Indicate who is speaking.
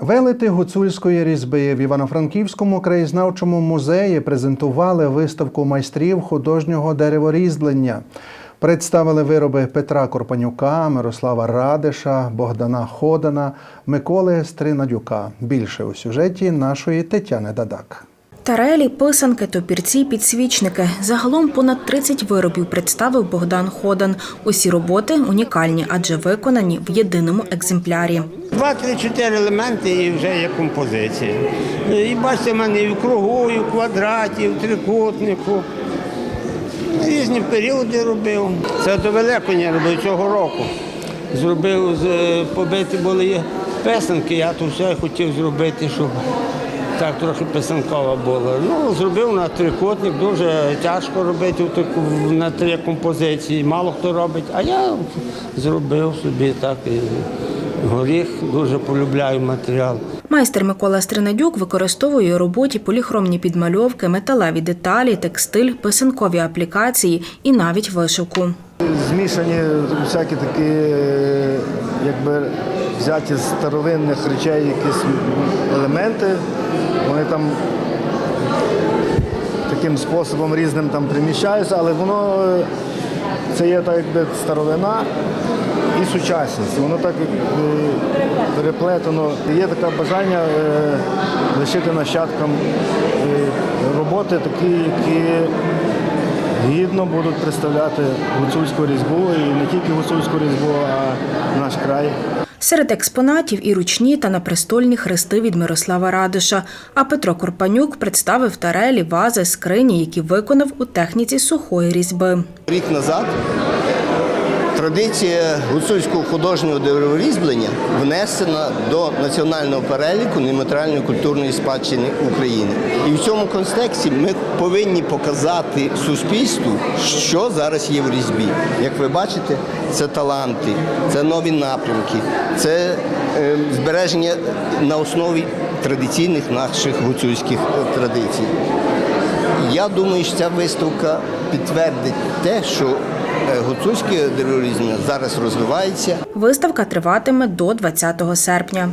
Speaker 1: Велети гуцульської різьби в Івано-Франківському краєзнавчому музеї презентували виставку майстрів художнього дереворіздлення. Представили вироби Петра Корпанюка, Мирослава Радиша, Богдана Ходана, Миколи Стринадюка. Більше у сюжеті нашої Тетяни Дадак.
Speaker 2: Тарелі, писанки, топірці, підсвічники. Загалом понад 30 виробів представив Богдан Ходан. Усі роботи унікальні, адже виконані в єдиному екземплярі.
Speaker 3: Два, три, чотири елементи і вже є композиція. І бачите, в мене і в кругу, і в квадраті, і в трикутнику. Різні періоди робив. Це до Великодня робив цього року. Зробив, побиті були писанки, я то все хотів зробити, щоб так трохи писанкова була. Ну, зробив на трикутник, дуже тяжко робити на три композиції, мало хто робить, а я зробив собі так. І горіх дуже полюбляю матеріал.
Speaker 2: Майстер Микола Стринадюк використовує у роботі поліхромні підмальовки, металеві деталі, текстиль, писанкові аплікації і навіть вишивку.
Speaker 4: Змішані всякі такі, якби взяті з старовинних речей якісь елементи. Вони там таким способом різним там приміщаються, але воно е, це є так якби старовина і сучасність. Воно так е, переплетено. Є таке бажання е, лишити нащадкам роботи такі, які гідно будуть представляти гуцульську різьбу і не тільки гуцульську різьбу, а наш край.
Speaker 2: Серед експонатів і ручні та напрестольні хрести від Мирослава Радиша. А Петро Корпанюк представив тарелі, вази, скрині, які виконав у техніці сухої різьби.
Speaker 5: Рік назад традиція гуцульського художнього дереворізьблення внесена до національного переліку нематеріальної культурної спадщини України. І в цьому контексті ми повинні показати суспільству, що зараз є в різьбі. Як ви бачите, це таланти, це нові напрямки, це е, збереження на основі традиційних наших гуцульських традицій. Я думаю, що ця виставка підтвердить те, що гуцульське дереворізм зараз розвивається.
Speaker 2: Виставка триватиме до 20 серпня.